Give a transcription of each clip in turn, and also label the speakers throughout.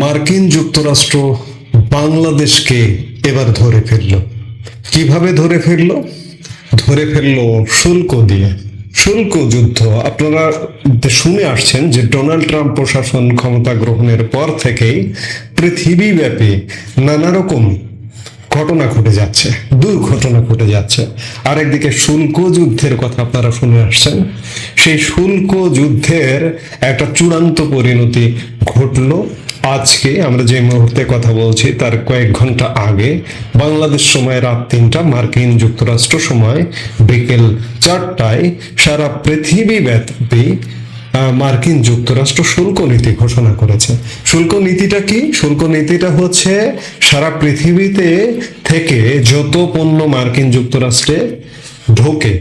Speaker 1: মার্কিন যুক্তরাষ্ট্র বাংলাদেশকে এবার ধরে ফেলল। কীভাবে ধরে ফেলল? ধরে ফেলল শুল্ক দিয়ে। শুল্ক যুদ্ধ। আপনারা শুনে আসছেন যে ডোনাল্ড ট্রাম্প প্রশাসন ক্ষমতা গ্রহণের পর থেকেই পৃথিবীব্যাপী নানা রকম ঘটনা ঘটে যাচ্ছে, দুর্ঘটনা ঘটে যাচ্ছে। আরেকদিকে শুল্ক যুদ্ধের কথা আপনারা শুনে আসছেন। সেই শুল্ক যুদ্ধের একটা চূড়ান্ত পরিণতি ঘটলো আজকে আমরা যে মুহূর্তে কথা বলছি, তার কয়েক ঘণ্টা আগে বাংলাদেশ সময় রাত তিনটা, মার্কিন যুক্তরাষ্ট্র সময় বিকেল চারটায় সারা পৃথিবী ব্যাপী মার্কিন যুক্তরাষ্ট্র শুল্ক নীতি ঘোষণা করেছে। শুল্ক নীতিটা কি? শুল্ক নীতিটা হচ্ছে সারা পৃথিবীতে থেকে যত পণ্য মার্কিন যুক্তরাষ্ট্রে ঢোকে,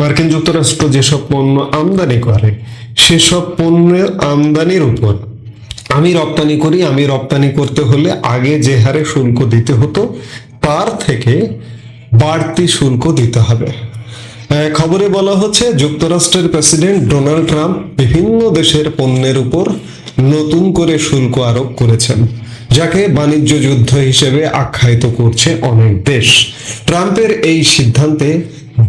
Speaker 1: মার্কিন যুক্তরাষ্ট্র যেসব পণ্য আমদানি করে, সেসব পণ্যের আমদানির উপর আমি রপ্তানি করি, আমি রপ্তানি করতে হলে আগে যে হারে শুল্ক দিতে হতো, তার থেকে বাড়তি শুল্ক দিতে হবে। খবরে বলা হচ্ছে, যুক্তরাষ্ট্রের প্রেসিডেন্ট ডোনাল্ড ট্রাম্প বিভিন্ন দেশের পণ্যের উপর নতুন করে শুল্ক আরোপ করেছেন, যাকে বাণিজ্য যুদ্ধ হিসেবে আখ্যায়িত করছে অনেক দেশ। ট্রাম্পের এই সিদ্ধান্তে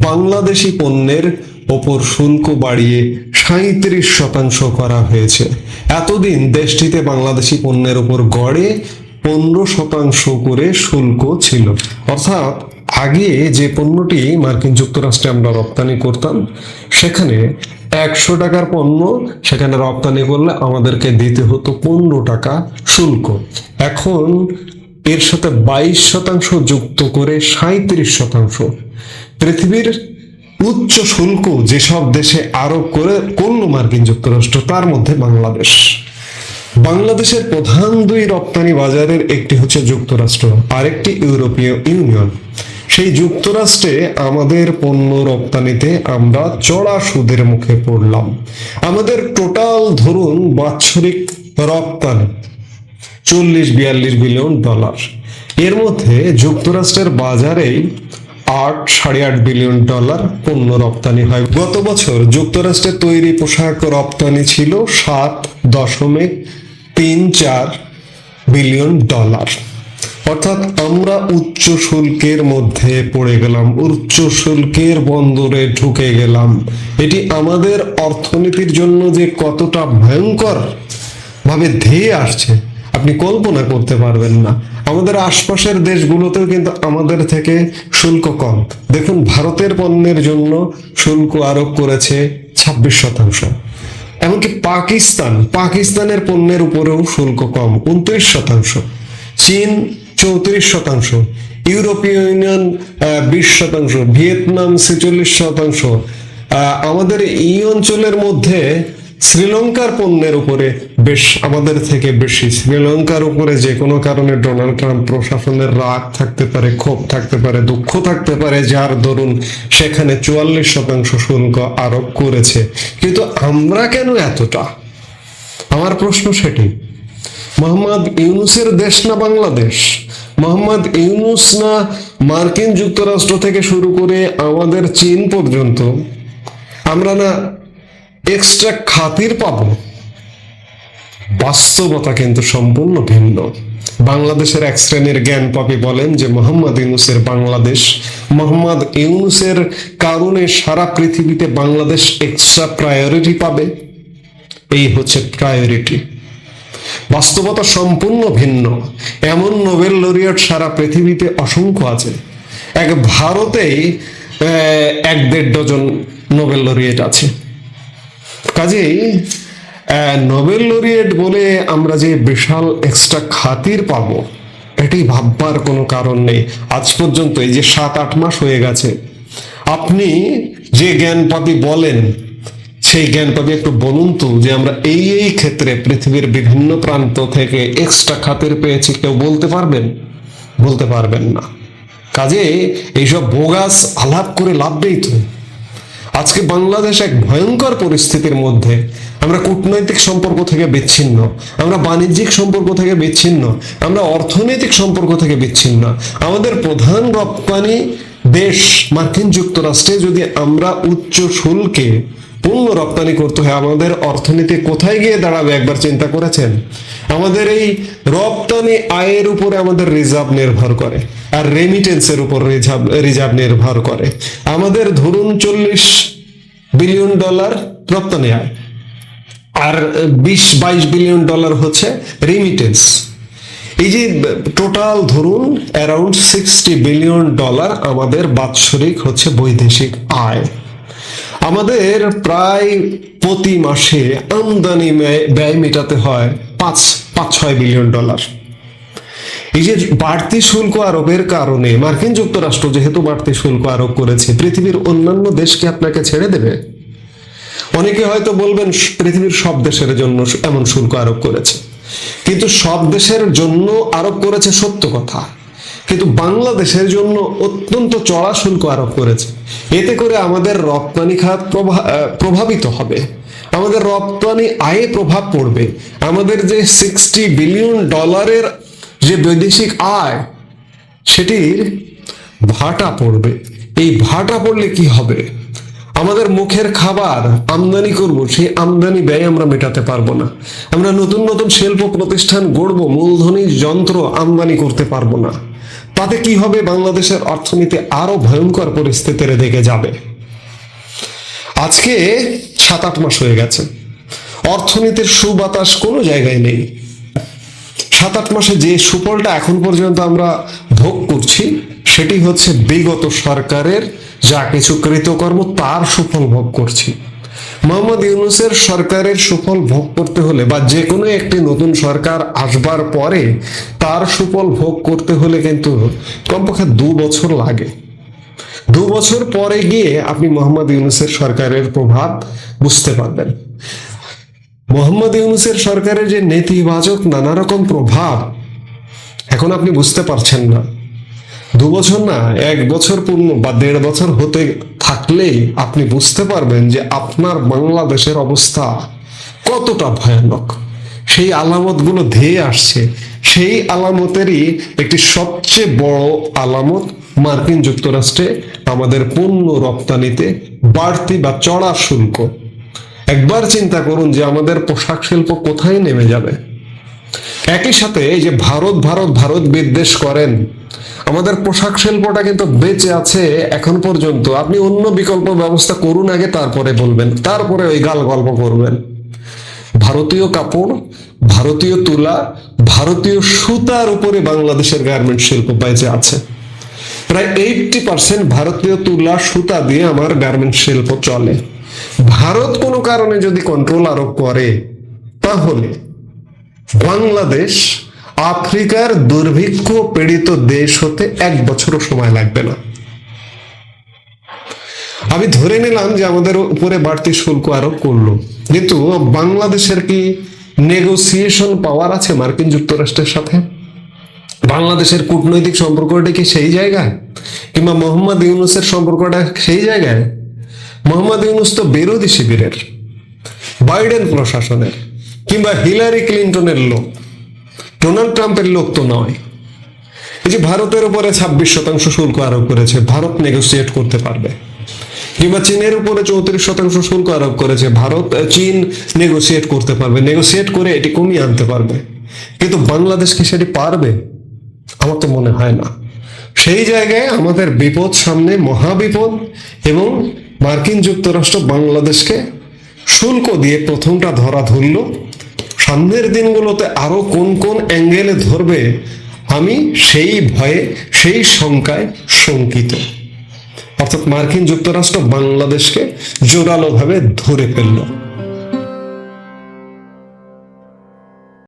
Speaker 1: বাংলাদেশি পণ্যের ওপর শুল্ক বাড়িয়ে সাঁত্রিশ শতাংশ করা হয়েছে। এতদিন দেশটিতে বাংলাদেশি পণ্যের ওপর গড়ে পনেরো শতাংশ করে শুল্ক ছিল। অর্থাৎ আগে যে পণ্যটি মার্কিন যুক্তরাষ্ট্রে আমরা রপ্তানি করতাম, সেখানে একশো টাকার পণ্য সেখানে রপ্তানি করলে আমাদেরকে দিতে হতো পনেরো টাকা শুল্ক। এখন এর সাথে বাইশ শতাংশ যুক্ত করে সাঁত্রিশ শতাংশ। পৃথিবীর উচ্চ শুল্ক যেসব দেশে আরোপ করে করল মার্কিন যুক্তরাষ্ট্র, তার মধ্যে বাংলাদেশ। বাংলাদেশের প্রধান দুই রপ্তানি বাজারের একটি হচ্ছে যুক্তরাষ্ট্র, আরেকটি ইউরোপীয় ইউনিয়ন। সেই যুক্তরাষ্ট্রে আমাদের পণ্য রপ্তানিতে আমরা চড়া সুদের মুখে পড়লাম। আমাদের টোটাল ধরুন বাৎসরিক রপ্তানি চল্লিশ বিয়াল্লিশ বিলিয়ন ডলার। এর মধ্যে যুক্তরাষ্ট্রের বাজারেই আট সাড়ে আট বিলিয়ন ডলার পণ্য রপ্তানি হয়। গত বছর যুক্তরাষ্ট্রের তৈরি পোশাক রপ্তানি ছিল সাত দশমিক তিন চার বিলিয়ন ডলার। অর্থাৎ আমরা উচ্চ শুল্কের মধ্যে পড়ে গেলাম, উচ্চ শুল্কের বন্দরে ঢুকে গেলাম। এটি আমাদের অর্থনীতির জন্য যে কতটা ভয়ঙ্কর ভাবে ধেয়ে আসছে, আপনি কল্পনা করতে পারবেন না। আমাদের আশপাশের দেশগুলোতেও কিন্তু আমাদের থেকে শুল্ক কম। দেখুন, ভারতের পণ্যের জন্য শুল্ক আরোপ করেছে ছাব্বিশ শতাংশ। এমনকি পাকিস্তান, পাকিস্তানের পণ্যের উপরেও শুল্ক কম, উনত্রিশ শতাংশ। চীন, চৌত্রিশ শতাংশ। ইউরোপীয় ইউনিয়ন বিশ শতাংশ। ভিয়েতনাম ছেচল্লিশ শতাংশ। আমাদের এই অঞ্চলের মধ্যে শ্রীলঙ্কার পণ্যের উপরে বেশ, আমাদের থেকে বেশি। শ্রীলঙ্কার উপরে যে কোনো কারণে ডোনাল্ড ট্রাম্প প্রশাসনের রাগ থাকতে পারে, ক্ষোভ থাকতে পারে, দুঃখ থাকতে পারে, যার দরুন সেখানে চুয়াল্লিশ শতাংশ শুল্ক আরোপ করেছে। কিন্তু আমরা কেন এতটা? আমার প্রশ্ন সেটি, মোহাম্মদ ইউনুসের দেশ না বাংলাদেশ? মোহাম্মদ ইউনুস না মার্কিন যুক্তরাষ্ট্র থেকে শুরু করে আমাদের চীন পর্যন্ত? আমরা না এক্সট্রা খাতির পাবো। বাস্তবতা কিন্তু সম্পূর্ণ ভিন্ন। বাংলাদেশের এক শ্রেণির জ্ঞান পাপি বলেন যে মোহাম্মদ ইউনুসের বাংলাদেশ, মোহাম্মদ ইউনুসের কারণে সারা পৃথিবীতে বাংলাদেশ এক্সট্রা প্রায়োরিটি পাবে। এই হচ্ছে প্রায়োরিটি বাস্তবতা সম্পূর্ণ ভিন্ন। এমন নোবেল লরিয়েট সারা পৃথিবীতে অসংখ্য আছে। এক ভারতেই এক দেড় ডজন নোবেল লরিয়েট আছে। কাজেই নোবেল লরিয়েট বলে আমরা যে বিশাল এক্সট্রা খাতির পাব, এটি ভাববার কোনো কারণ নেই। আজ পর্যন্ত এই যে সাত, আট মাস হয়ে গেছে, আপনি যে জ্ঞানপাতি বলেন, সেই জ্ঞানপাতি একটু বলুন তো যে আমরা এই এই ক্ষেত্রে পৃথিবীর বিভিন্ন প্রান্ত থেকে এক্সট্রা খাতির পেয়েছি, কেউ বলতে পারবেন? বলতে পারবেন না। কাজে এইসব বোগাস আলাপ করে লাভ নেই তো। আজকে বাংলাদেশ এক ভয়ঙ্কর পরিস্থিতির মধ্যে। আমরা কূটনৈতিক সম্পর্ক থেকে বিচ্ছিন্ন। আমরা বাণিজ্যিক সম্পর্ক থেকে বিচ্ছিন্ন। আমরা অর্থনৈতিক সম্পর্ক থেকে বিচ্ছিন্ন। আমাদের প্রধান রপ্তানি দেশ মার্কিন যুক্তরাষ্ট্রে যদি আমরা উচ্চ শুল্কে পণ্য রপ্তানি করতে হয়। আমাদের অর্থনীতি কোথায় গিয়ে দাঁড়াবে একবার চিন্তা করেছেন? আমাদের এই রপ্তানি আয়ের উপরে আমাদের রিজার্ভ নির্ভর করে আর রেমিটেন্সের উপর রিজার্ভ রিজার্ভ নির্ভর করে। আমাদের ধরুন চল্লিশ বিলিয়ন ডলার রপ্তানি আয় আর বিশ বাইশ বিলিয়ন ডলার হচ্ছে রেমিটেন্স এই যে টোটাল ধরুন অ্যারাউন্ড সিক্সটি বিলিয়ন ডলার আমাদের বাৎসরিক হচ্ছে বৈদেশিক আয়। আমাদের প্রায় প্রতি মাসে আমদানি ব্যয়- মেটাতে হয় পাঁচ পাঁচ, ছয় বিলিয়ন ডলার। এই যে বাড়তি শুল্ক আরোপের কারণে মার্কিন যুক্তরাষ্ট্র যেহেতু বাড়তি শুল্ক আরোপ করেছে, পৃথিবীর অন্যান্য দেশকে আপনাকে ছেড়ে দেবে। অনেকে হয়তো বলবেন পৃথিবীর সব দেশের জন্য এমন শুল্ক আরোপ করেছে। কিন্তু সব দেশের জন্য আরোপ করেছে সত্য কথা। কিন্তু বাংলাদেশের জন্য অত্যন্ত চড়া শুল্ক আরোপ করেছে। এতে করে আমাদের রপ্তানি খাত প্রভা- প্রভাবিত হবে। আমাদের রপ্তানি আয়ে প্রভাব পড়বে। আমাদের যে সিক্সটি বিলিয়ন ডলারের যে বৈদেশিক আয়, সেটির ভাটা পড়বে। এই ভাটা পড়লে কি হবে? আমাদের মুখের খাবার আমদানি করব, সেই আমদানি ব্যয় আমরা মেটাতে পারব না। আমরা নতুন নতুন শিল্প প্রতিষ্ঠান গড়ব, মূলধনী যন্ত্র আমদানি করতে পারব না। তাতে কি হবে? বাংলাদেশের অর্থনীতি আরও ভয়ঙ্কর পরিস্থিতির দিকে যাবে। আজকে সাত আট মাস হয়ে গেছে। অর্থনীতির সুবাতাস কোনো জায়গায় নেই। সাত আট মাসে যে সুফলটা এখন পর্যন্ত আমরা ভোগ করছি, সেটি হচ্ছে বিগত সরকারের যা কিছু কৃতকর্ম, তার সুফল ভোগ করছি। মোহাম্মদ ইউনুসের সরকারের সুফল ভোগ করতে হলে বা যে কোনো একটি নতুন সরকার আসবার পরে তার সুফল ভোগ করতে হলে কিন্তু কমপক্ষে দু বছর লাগে। দু বছর পরে গিয়ে আপনি মোহাম্মদ ইউনুসের সরকারের প্রভাব বুঝতে পারবেন। মোহাম্মদ ইউনুসের সরকারের যে নেতিবাচক নানা রকম প্রভাব, এখন আপনি বুঝতে পারছেন না। দু বছর না, এক বছর পূর্ণ বা দেড় বছর হতে থাকলেই আপনি বুঝতে পারবেন যে আপনার বাংলাদেশের অবস্থা কতটা ভয়ানক। সেই আলামতগুলো ধেয়ে আসছে। সেই আলামতেরই একটি সবচেয়ে বড় আলামত মার্কিন যুক্তরাষ্ট্রে আমাদের পণ্য রপ্তানিতে বাড়তি বা চড়া শুল্ক। একবার চিন্তা করুন যে আমাদের পোশাক শিল্প কোথায় নেমে যাবে। একই সাথে যে ভারত ভারত ভারত বিদ্বেষ করেন আমাদের পোশাক শিল্পটা কিন্তু বেঁচে আছে এখন পর্যন্ত। আপনি অন্য বিকল্প ব্যবস্থা করুন আগে, তারপরে বলবেন। তারপরে ওই গাল গল্প করবেন। ভারতীয় কাপড়, ভারতীয় তুলা, ভারতীয় সুতার উপরে বাংলাদেশের গার্মেন্ট শিল্প বেঁচে আছে। প্রায় এইটটি পার্সেন্ট ভারতীয় তুলা, সুতা দিয়ে আমার গার্মেন্ট শিল্প চলে। ভারত কোনো কারণে যদি কন্ট্রোল আরোপ করে, তাহলে বাংলাদেশ আফ্রিকার দুর্ভিক্ষ পীড়িত দেশ হতে এক বছরও সময় লাগবে না। আমি ধরে নিলাম যে আমাদের উপরে বাড়তি শুল্ক আরোপ করল। কিন্তু বাংলাদেশের কি নেগোসিয়েশন পাওয়ার আছে মার্কিন যুক্তরাষ্ট্রের সাথে? বাংলাদেশের কূটনৈতিক সম্পর্কটা কি সেই জায়গায়? কিংবা মোহাম্মদ ইউনুসের সম্পর্কটা সেই জায়গায়? মোহাম্মদ ইউনুস তো বিরোধী শিবিরের, বাইডেন প্রশাসনের, কিংবা হিলারি ক্লিন্টনের লোক। ডোনাল্ড ট্রাম্পের লোক তো নয়। এই যে ভারতের উপরে ছাব্বিশ শতাংশ শুল্ক আরোপ করেছে, ভারত নেগোসিয়েট করতে পারবে। কিংবা চীনের উপরে চৌত্রিশ শতাংশ শুল্ক আরোপ করেছে, ভারত চীন নেগোসিয়েট করতে পারবে। নেগোসিয়েট করে এটি কমিয়ে আনতে পারবে। কিন্তু বাংলাদেশ কি সেটি পারবে? আমার তো মনে হয় না। সেই জায়গায় আমাদের বিপদ সামনে, মহাবিপদ এবং মার্কিন যুক্তরাষ্ট্র বাংলাদেশকে শুল্ক দিয়ে প্রথমটা ধরা ধরল। সামনের দিনগুলোতে আরও কোন কোন অ্যাঙ্গেলে ধরবে, আমি সেই ভয়ে, সেই শঙ্কায় শঙ্কিত। অর্থাৎ মার্কিন যুক্তরাষ্ট্র বাংলাদেশকে জোরালোভাবে ধরে ফেলল।